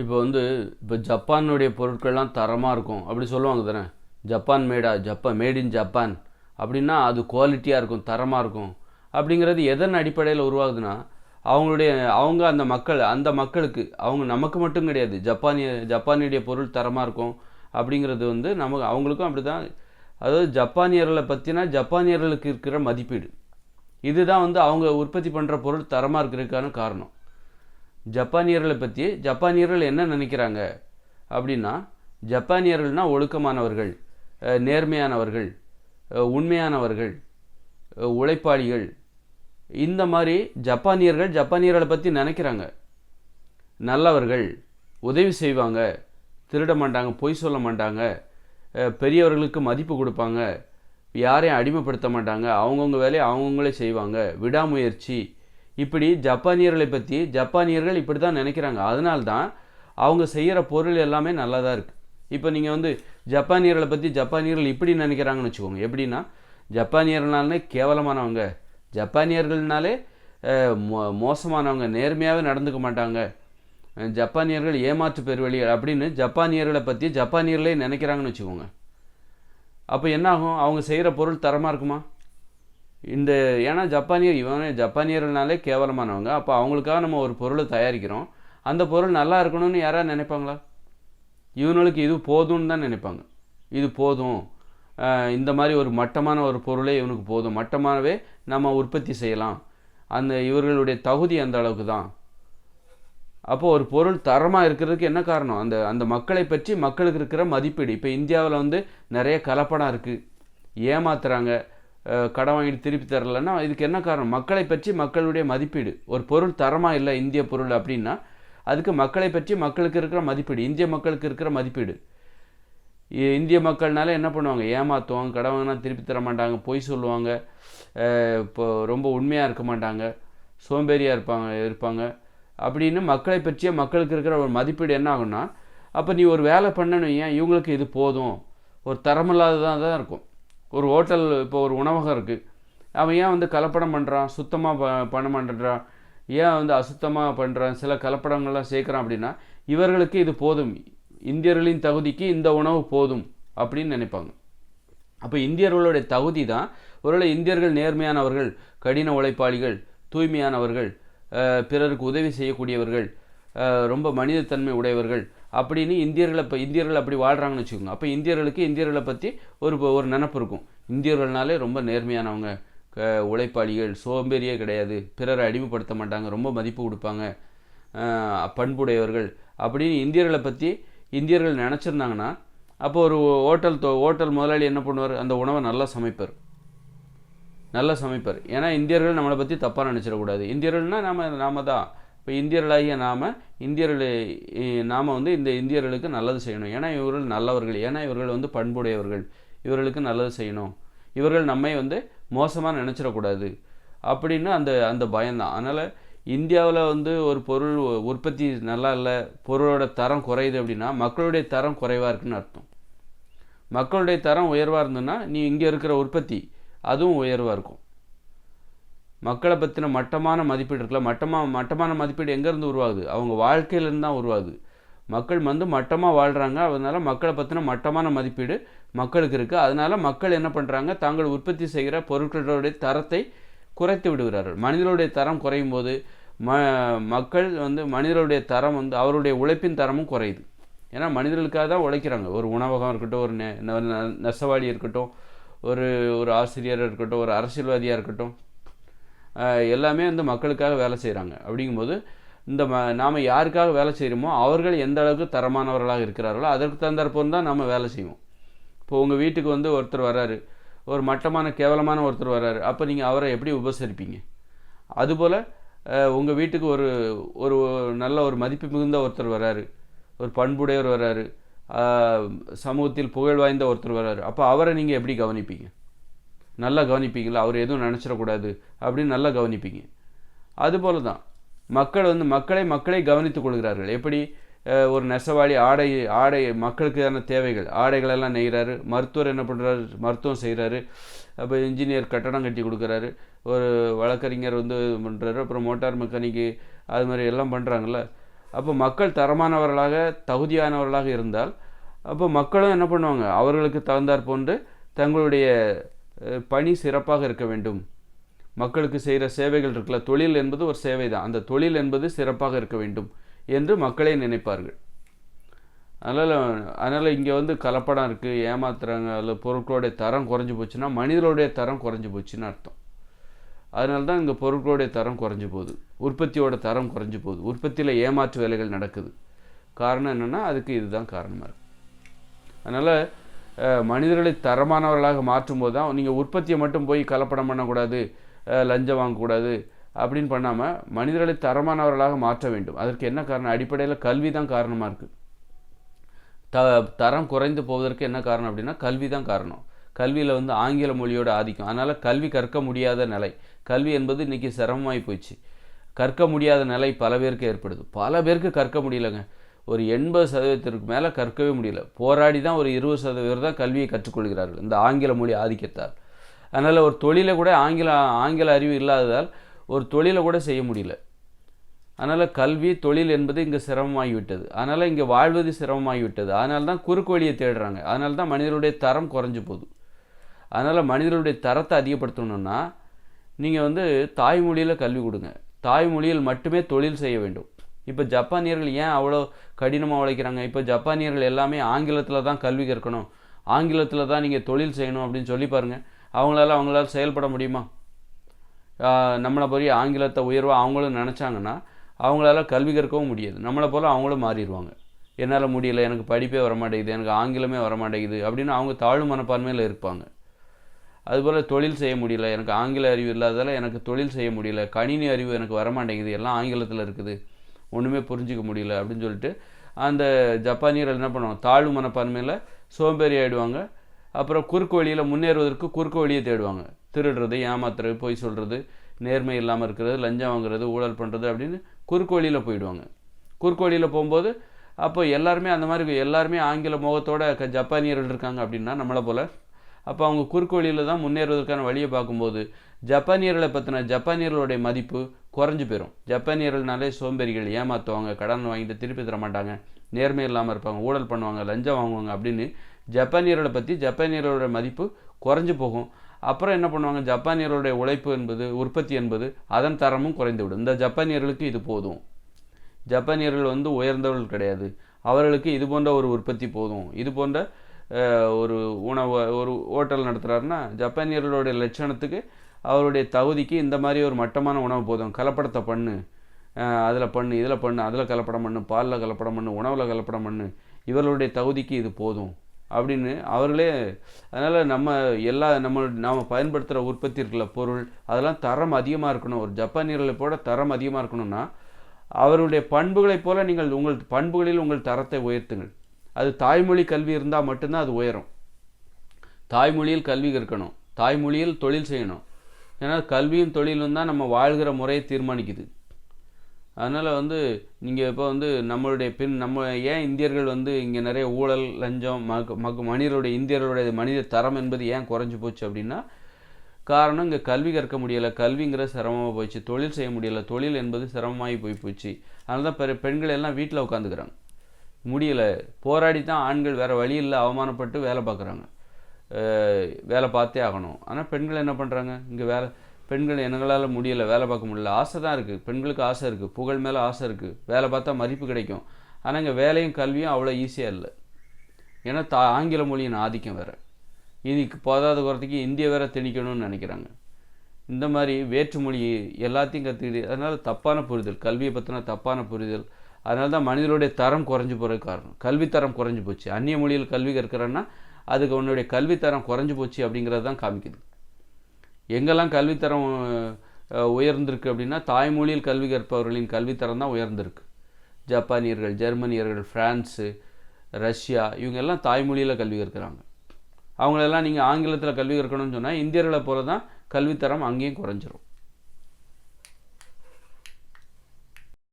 இப்போ வந்து இப்போ ஜப்பானுடைய பொருட்கள்லாம் தரமாக இருக்கும். அப்படி சொல்லுவாங்க தானே. ஜப்பான் மேடா ஜப்பான் மேட் இன் ஜப்பான் அப்படின்னா அது குவாலிட்டியாக இருக்கும் தரமாக இருக்கும். அப்படிங்கிறது எதன் அடிப்படையில் உருவாகுதுன்னா அவங்களுடைய அவங்க அந்த மக்கள் அந்த மக்களுக்கு அவங்க நமக்கு மட்டும் கிடையாது. ஜப்பானிய ஜப்பானியுடைய பொருள் தரமாக இருக்கும் அப்படிங்கிறது வந்து நமக்கு அவங்களுக்கும் அப்படி தான் அதாவது ஜப்பானியர்களை பற்றினா ஜப்பானியர்களுக்கு இருக்கிற மதிப்பீடு. இதுதான் வந்து அவங்க உற்பத்தி பண்ணுற பொருள் தரமாக இருக்கிறதுக்கான காரணம். ஜப்பானியர்களை பற்றி ஜப்பானியர்கள் என்ன நினைக்கிறாங்க அப்படின்னா ஜப்பானியர்கள்னால் ஒழுக்கமானவர்கள் நேர்மையானவர்கள் உண்மையானவர்கள் உழைப்பாளிகள். இந்த மாதிரி ஜப்பானியர்கள் ஜப்பானியர்களை பற்றி நினைக்கிறாங்க. நல்லவர்கள் உதவி செய்வாங்க திருட மாட்டாங்க பொய் சொல்ல மாட்டாங்க பெரியவர்களுக்கு மதிப்பு கொடுப்பாங்க யாரையும் அடிமைப்படுத்த மாட்டாங்க அவங்கவுங்க வேலையை அவங்கவுங்களே செய்வாங்க விடாமுயற்சி இப்படி ஜப்பானியர்களை பற்றி ஜப்பானியர்கள் இப்படி தான் நினைக்கிறாங்க. அதனால தான் அவங்க செய்கிற பொருள் எல்லாமே நல்லா தான் இருக்குது இப்போ நீங்கள் வந்து ஜப்பானியர்களை பற்றி ஜப்பானியர்கள் இப்படி நினைக்கிறாங்கன்னு வச்சுக்கோங்க. எப்படின்னா ஜப்பானியர்னாலே கேவலமானவங்க. ஜப்பானியர்கள்னாலே மோ- மோசமானவங்க. நேர்மையாகவே நடந்துக்க மாட்டாங்க. ஜப்பானியர்கள் ஏமாற்று பெருவழி அப்படின்னு ஜப்பானியர்களை பற்றி ஜப்பானியர்களே நினைக்கிறாங்கன்னு வச்சுக்கோங்க. அப்போ என்ன ஆகும்? அவங்க செய்கிற பொருள் தரமாக இருக்குமா? இந்த ஏன்னா ஜப்பானியர் இவனே ஜப்பானியர்கள்னாலே கேவலமானவங்க. அப்போ அவங்களுக்காக நம்ம ஒரு பொருளை தயாரிக்கிறோம். அந்த பொருள் நல்லா இருக்கணும்னு யாராவது நினைப்பாங்களா? இவனுக்கு இது போதும்னு தான் நினைப்பாங்க. இது போதும். இந்த மாதிரி ஒரு மட்டமான ஒரு பொருளே இவனுக்கு போதும். மட்டமானவே நம்ம உற்பத்தி செய்யலாம். அந்த இவர்களுடைய தகுதி அந்த அளவுக்கு தான். அப்போது ஒரு பொருள் தரமாக இருக்கிறதுக்கு என்ன காரணம்? அந்த அந்த மக்களை பற்றி மக்களுக்கு இருக்கிற மதிப்பீடு. இப்போ இந்தியாவில் வந்து நிறைய கலப்படம் இருக்குது ஏமாத்துறாங்க. கடன் வாங்கிட்டு திருப்பி தரலன்னா இதுக்கு என்ன காரணம்? மக்களை பற்றி மக்களுடைய மதிப்பீடு. ஒரு பொருள் தரமாக இல்லை இந்திய பொருள் அப்படின்னா அதுக்கு மக்களை பற்றி மக்களுக்கு இருக்கிற மதிப்பீடு. இந்திய மக்களுக்கு இருக்கிற மதிப்பீடு. இந்திய மக்கள்னால என்ன பண்ணுவாங்க? ஏமாற்றுவாங்க கடன் வாங்கினா திருப்பி தர மாட்டாங்க பொய் சொல்லுவாங்க. இப்போ ரொம்ப உண்மையாக இருக்க மாட்டாங்க. சோம்பேறியாக இருப்பாங்க இருப்பாங்க. அப்படின்னு மக்களை பற்றிய மக்களுக்கு இருக்கிற ஒரு மதிப்பீடு என்ன ஆகும்னா அப்போ நீ ஒரு வேலை பண்ணணும் ஏன்? இவங்களுக்கு இது போதும். ஒரு தரமில்லாததாக தான் இருக்கும். ஒரு ஹோட்டல் இப்போ ஒரு உணவகம் இருக்குது அவன் ஏன் வந்து கலப்படம் பண்ணுறான் சுத்தமாக ப பண்ண மாட்டேன்றான் ஏன் வந்து அசுத்தமாக பண்ணுறான் சில கலப்படங்கள்லாம் சேர்க்குறான் அப்படின்னா இவர்களுக்கு இது போதும். இந்தியர்களின் தகுதிக்கு இந்த உணவு போதும் அப்படின்னு நினைப்பாங்க. அப்போ இந்தியர்களுடைய தகுதி தான் ஒருவேளை இந்தியர்கள் நேர்மையானவர்கள் கடின உழைப்பாளிகள் தூய்மையானவர்கள் பிறருக்கு உதவி செய்யக்கூடியவர்கள் ரொம்ப மனிதத்தன்மை உடையவர்கள் அப்படின்னு இந்தியர்களை இப்போ இந்தியர்கள் அப்படி வாழ்கிறாங்கன்னு வச்சுக்கோங்க. அப்போ இந்தியர்களுக்கு இந்தியர்களை பற்றி ஒரு ஒரு நினப்பு இருக்கும். இந்தியர்கள்னாலே ரொம்ப நேர்மையானவங்க. க உழைப்பாளிகள் சோம்பேறியே கிடையாது. பிறரை அடிமைப்படுத்த மாட்டாங்க. ரொம்ப மதிப்பு கொடுப்பாங்க. பண்புடையவர்கள் அப்படின்னு இந்தியர்களை பற்றி இந்தியர்கள் நினச்சிருந்தாங்கன்னா அப்போ ஒரு ஹோட்டல் தொ ஹோட்டல் முதலாளி என்ன பண்ணுவார்? அந்த உணவை நல்லா சமைப்பார். நல்லா சமைப்பார். ஏன்னா இந்தியர்கள் நம்மளை பற்றி தப்பாக நினச்சிடக்கூடாது. இந்தியர்கள்னால் நாம் நாம தான். இப்போ இந்தியர்களாகிய நாம் இந்தியர்கள் நாம் வந்து இந்த இந்தியர்களுக்கு நல்லது செய்யணும். ஏன்னா இவர்கள் நல்லவர்கள். ஏன்னா இவர்கள் வந்து பண்புடையவர்கள். இவர்களுக்கு நல்லது செய்யணும். இவர்கள் நம்மை வந்து மோசமாக நினச்சிடக்கூடாது அப்படின்னு அந்த அந்த பயம்தான். அதனால் இந்தியாவில் வந்து ஒரு பொருள் உற்பத்தி நல்லா இல்லை பொருளோட தரம் குறையுது அப்படின்னா மக்களுடைய தரம் குறைவாக இருக்குன்னு அர்த்தம். மக்களுடைய தரம் உயர்வாக இருந்ததுன்னா நீ இங்கே இருக்கிற உற்பத்தி அதுவும் உயர்வாக இருக்கும். மக்களை பற்றின மட்டமான மதிப்பீடு இருக்குல்ல? மட்டமாக மட்டமான மதிப்பீடு எங்கேருந்து உருவாகுது? அவங்க வாழ்க்கையிலேருந்து தான் உருவாகுது. மக்கள் வந்து மட்டமாக வாழ்கிறாங்க அதனால் மக்களை பற்றின மட்டமான மதிப்பீடு மக்களுக்கு இருக்குது அதனால் மக்கள் என்ன பண்ணுறாங்க தாங்கள் உற்பத்தி செய்கிற பொருட்களுடைய தரத்தை குறைத்து விடுகிறார்கள். மனிதனுடைய தரம் குறையும் போது ம மக்கள் வந்து மனிதருடைய தரம் வந்து அவருடைய உழைப்பின் தரமும் குறையுது. ஏன்னா மனிதர்களுக்காக தான் உழைக்கிறாங்க. ஒரு உணவகம் இருக்கட்டும் ஒரு நெ நெசவாளி இருக்கட்டும் ஒரு ஒரு ஆசிரியர் இருக்கட்டும் ஒரு அரசியல்வாதியாக இருக்கட்டும் எல்லாமே வந்து மக்களுக்காக வேலை செய்கிறாங்க அப்படிங்கும்போது இந்த ம நாம் யாருக்காக வேலை செய்கிறோமோ அவர்கள் எந்த அளவுக்கு தரமானவர்களாக இருக்கிறார்களோ அதற்கு தகுந்தாற்போல் தான் நம்ம வேலை செய்வோம். இப்போ உங்கள் வீட்டுக்கு வந்து ஒருத்தர் வராரு ஒரு மட்டமான கேவலமான ஒருத்தர் வராரு அப்போ நீங்கள் அவரை எப்படி உபசரிப்பீங்க? அதுபோல் உங்கள் வீட்டுக்கு ஒரு ஒரு நல்ல ஒரு மதிப்பு மிகுந்த ஒருத்தர் வராரு ஒரு பண்புடையவர் வராரு சமூகத்தில் புகழ் வாய்ந்த ஒருத்தர் வராரு அப்போ அவரை நீங்கள் எப்படி கவனிப்பீங்க? நல்லா கவனிப்பீங்களா? அவர் எதுவும் நினச்சிடக்கூடாது அப்படின்னு நல்லா கவனிப்பீங்க. அதுபோல தான் மக்கள் வந்து மக்களை மக்களை கவனித்துக் கொள்கிறார்கள். எப்படி ஒரு நெசவாளி ஆடை ஆடை மக்களுக்கான தேவைகள் ஆடைகளெல்லாம் நெய்கிறாரு மருத்துவர் என்ன பண்ணுறாரு மருத்துவம் செய்கிறாரு அப்போ இன்ஜினியர் கட்டடம் கட்டி கொடுக்குறாரு ஒரு வழக்கறிஞர் வந்து பண்ணுறாரு அப்புறம் மோட்டார் மெக்கானிக்கு அது மாதிரி எல்லாம் பண்ணுறாங்கள்ல அப்போ மக்கள் தரமானவர்களாக தகுதியானவர்களாக இருந்தால் அப்போ மக்களும் என்ன பண்ணுவாங்க? அவர்களுக்கு தகுந்தாற் போன்று தங்களுடைய பணி சிறப்பாக இருக்க வேண்டும். மக்களுக்கு செய்கிற சேவைகள் இருக்குல்ல தொழில் என்பது ஒரு சேவை தான் அந்த தொழில் என்பது சிறப்பாக இருக்க வேண்டும் என்று மக்களே நினைப்பார்கள். அதனால் அதனால் இங்கே வந்து கலப்படம் இருக்குது ஏமாத்துறாங்க அதில் பொருட்களுடைய தரம் குறைஞ்சி போச்சுன்னா மனிதர்களுடைய தரம் குறைஞ்சி போச்சுன்னு அர்த்தம். அதனால தான் இங்கே பொருட்களுடைய தரம் குறைஞ்சி போகுது. உற்பத்தியோட தரம் குறைஞ்சி போகுது. உற்பத்தியில் ஏமாற்று வேலைகள் நடக்குது. காரணம் என்னென்னா அதுக்கு இதுதான் காரணமாக இருக்குது அதனால் மனிதர்களை தரமானவர்களாக மாற்றும் போது தான் நீங்கள் உற்பத்தியை மட்டும் போய் கலப்படம் பண்ணக்கூடாது லஞ்சம் வாங்கக்கூடாது அப்படின்னு பண்ணாமல் மனிதர்களை தரமானவர்களாக மாற்ற வேண்டும். அதற்கு என்ன காரணம்? அடிப்படையில் கல்வி தான் காரணமாக இருக்குது த தரம் குறைந்து போவதற்கு என்ன காரணம் அப்படின்னா கல்வி தான் காரணம். கல்வியில் வந்து ஆங்கில மொழியோட ஆதிக்கம். அதனால் கல்வி கற்க முடியாத நிலை. கல்வி என்பது இன்றைக்கி சிரமமாகி போச்சு கற்க முடியாத நிலை பல பேருக்கு ஏற்படுது. பல பேருக்கு கற்க முடியலங்க. ஒரு எண்பது சதவீதத்திற்கு மேலே கற்கவே முடியல. போராடி தான் ஒரு இருபது சதவீதம் தான் கல்வியை கற்றுக்கொள்கிறார்கள். இந்த ஆங்கில மொழி ஆதிக்கத்தால். அதனால் ஒரு தொழிலை கூட ஆங்கில ஆங்கில அறிவு இல்லாததால் ஒரு தொழிலை கூட செய்ய முடியல. அதனால் கல்வி தொழில் என்பது இங்கே சிரமமாகிவிட்டது. அதனால் இங்கே வாழ்வது சிரமமாகிவிட்டது. அதனால தான் குறுக்கு வழியை தேடுறாங்க. அதனால தான் மனிதனுடைய தரம் குறைஞ்சு போகுது. அதனால் மனிதனுடைய தரத்தை அதிகப்படுத்தணுன்னா நீங்கள் வந்து தாய்மொழியில் கல்வி கொடுங்க. தாய்மொழியில் மட்டுமே தொழில் செய்ய வேண்டும். இப்போ ஜப்பானியர்கள் ஏன் அவ்வளோ கடினமாக உழைக்கிறாங்க? இப்போ ஜப்பானியர்கள் எல்லாமே ஆங்கிலத்தில் தான் கல்வி கற்கணும். ஆங்கிலத்தில் தான் நீங்கள் தொழில் செய்யணும் அப்படின்னு சொல்லி பாருங்கள் அவங்களால அவங்களால செயல்பட முடியுமா? நம்மளை போய் ஆங்கிலத்தை உயர்வாக அவங்களும் நினச்சாங்கன்னா அவங்களால கல்வி கற்கவும் முடியாது. நம்மளை போல் அவங்களும் மாறிடுவாங்க. என்னால் முடியல எனக்கு படிப்பே வர மாட்டேங்குது எனக்கு ஆங்கிலமே வர மாட்டேங்குது அப்படின்னு அவங்க தாழ்வு மனப்பான்மையில் இருப்பாங்க. அதுபோல் தொழில் செய்ய முடியல எனக்கு ஆங்கில அறிவு இல்லாததால் எனக்கு தொழில் செய்ய முடியல கணினி அறிவு எனக்கு வர மாட்டேங்குது எல்லாம் ஆங்கிலத்தில் இருக்குது. ஒன்றுமே புரிஞ்சிக்க முடியல அப்படின்னு சொல்லிட்டு அந்த ஜப்பானியர்கள் என்ன பண்ணுவாங்க? தாழ்வு மனப்பான்மையில் சோம்பேறி ஆயிடுவாங்க. அப்புறம் குறுக்கு வழியில் முன்னேறுவதற்கு குறுக்கு வழியை தேடுவாங்க. திருடுறது ஏமாத்துறது பொய் சொல்கிறது நேர்மை இல்லாமல் இருக்கிறது லஞ்சம் வாங்குறது ஊழல் பண்ணுறது அப்படின்னு குறுக்கு வழியில் போயிடுவாங்க. குறுக்கு வழியில் போகும்போது அப்போ எல்லாருமே அந்த மாதிரி எல்லாருமே ஆங்கில முகத்தோட க- ஜப்பானியர்கள் இருக்காங்க அப்படின்னா நம்மளை போல். அப்போ அவங்க குறுக்கு வழியில் தான் முன்னேறுவதற்கான வழியை பார்க்கும்போது ஜப்பானியர்களை பற்றின ஜப்பானியர்களுடைய மதிப்பு குறைஞ்சு போயிடும் ஜப்பானியர்கள்னாலே சோம்பேறிகள் ஏமாற்றுவாங்க கடன் வாங்கிட்டு திருப்பி தர மாட்டாங்க நேர்மை இல்லாமல் இருப்பாங்க ஊழல் பண்ணுவாங்க லஞ்சம் வாங்குவாங்க அப்படின்னு ஜப்பானியர்களை பற்றி ஜப்பானியர்களோட மதிப்பு குறைஞ்சு போகும். அப்புறம் என்ன பண்ணுவாங்க? ஜப்பானியர்களுடைய உழைப்பு என்பது உற்பத்தி என்பது அதன் தரமும் குறைந்து விடும். இந்த ஜப்பானியர்களுக்கு இது போதும். ஜப்பானியர்கள் வந்து உயர்ந்தவர்கள் கிடையாது. அவர்களுக்கு இது போன்ற ஒரு உற்பத்தி போதும். இது போன்ற ஒரு உணவு ஒரு ஹோட்டல் நடத்துகிறாருன்னா ஜப்பானியர்களுடைய லட்சணத்துக்கு அவருடைய தகுதிக்கு இந்த மாதிரி ஒரு மட்டமான உணவு போதும். கலப்படத்தை பண்ணு. அதில் பண்ணு இதில் பண்ணு அதில் கலப்படம் பண்ணு பாலில் கலப்படம் பண்ணு உணவில் கலப்படம் பண்ணு. இவர்களுடைய தகுதிக்கு இது போதும். அப்படின்னு அவர்களே அதனால் நம்ம எல்லா நம்ம நாம் பயன்படுத்துகிற உற்பத்தி இருக்கிற பொருள் அதெல்லாம் தரம் அதிகமாக இருக்கணும். ஒரு ஜப்பானியர்களை போல தரம் அதிகமாக இருக்கணும்னா அவருடைய பண்புகளைப் போல நீங்கள் உங்கள் பண்புகளில் உங்கள் தரத்தை உயர்த்துங்கள். அது தாய்மொழி கல்வி இருந்தால் மட்டும்தான் அது உயரும். தாய்மொழியில் கல்வி கற்கணும். தாய்மொழியில் தொழில் செய்யணும். ஏன்னா கல்வியும் தொழிலும் தான் நம்ம வாழ்கிற முறையை தீர்மானிக்குது. அதனால் வந்து நீங்கள் இப்போ வந்து நம்மளுடைய பின் நம்ம ஏன் இந்தியர்கள் வந்து இங்கே நிறைய ஊழல் லஞ்சம் மக மக மனிதருடைய இந்தியர்களுடைய மனித தரம் என்பது ஏன் குறைஞ்சி போச்சு அப்படின்னா காரணம் இங்கே கல்வி கற்க முடியலை கல்விங்கிற சிரமமாக போச்சு தொழில் செய்ய முடியலை தொழில் என்பது சிரமமாகி போய் போச்சு. அதனால தான் பெரு பெண்கள் எல்லாம் வீட்டில் உட்காந்துக்கிறாங்க. முடியலை போராடி தான் ஆண்கள் வேறு வழி இல்லை அவமானப்பட்டு வேலை பார்க்குறாங்க. வேலை பார்த்தே ஆகணும். ஆனால் பெண்கள் என்ன பண்ணுறாங்க இங்கே வேலை பெண்கள் எங்களால் முடியலை வேலை பார்க்க முடியல. ஆசை தான் இருக்குது பெண்களுக்கு ஆசை இருக்குது புகழ் மேலே ஆசை இருக்குது வேலை பார்த்தா மதிப்பு கிடைக்கும். ஆனால் இங்கே வேலையும் கல்வியும் அவ்வளோ ஈஸியாக இல்லை. ஏன்னா தா ஆங்கில மொழியின் ஆதிக்கம் வேறு. இதுக்கு போதாத குறத்துக்கு இந்திய வேற திணிக்கணும்னு நினைக்கிறாங்க. இந்த மாதிரி வேற்று மொழி எல்லாத்தையும் கற்றுக்கிட்டு அதனால் தப்பான புரிதல் கல்வியை பற்றின தப்பான புரிதல். அதனால தான் மனிதனுடைய தரம் குறைஞ்சி போகிறதுக்கு காரணம். கல்வித்தரம் குறைஞ்சி போச்சு. அந்நிய மொழியில் கல்வி கற்கிறேன்னா அதுக்கு உன்னுடைய கல்வித்தரம் குறைஞ்சி போச்சு அப்படிங்கிறது தான் காமிக்குது. எங்கெல்லாம் கல்வித்தரம் உயர்ந்திருக்கு அப்படின்னா தாய்மொழியில் கல்வி கற்பவர்களின் கல்வித்தரம் தான் உயர்ந்திருக்கு. ஜப்பானியர்கள் ஜெர்மனியர்கள் பிரான்ஸு ரஷ்யா இவங்க எல்லாம் தாய்மொழியில் கல்வி கற்கிறாங்க. அவங்களெல்லாம் நீங்கள் ஆங்கிலத்தில் கல்வி கற்கணும்னு சொன்னால் இந்தியர்களை போல தான் கல்வித்தரம் அங்கேயும் குறைஞ்சிரும்.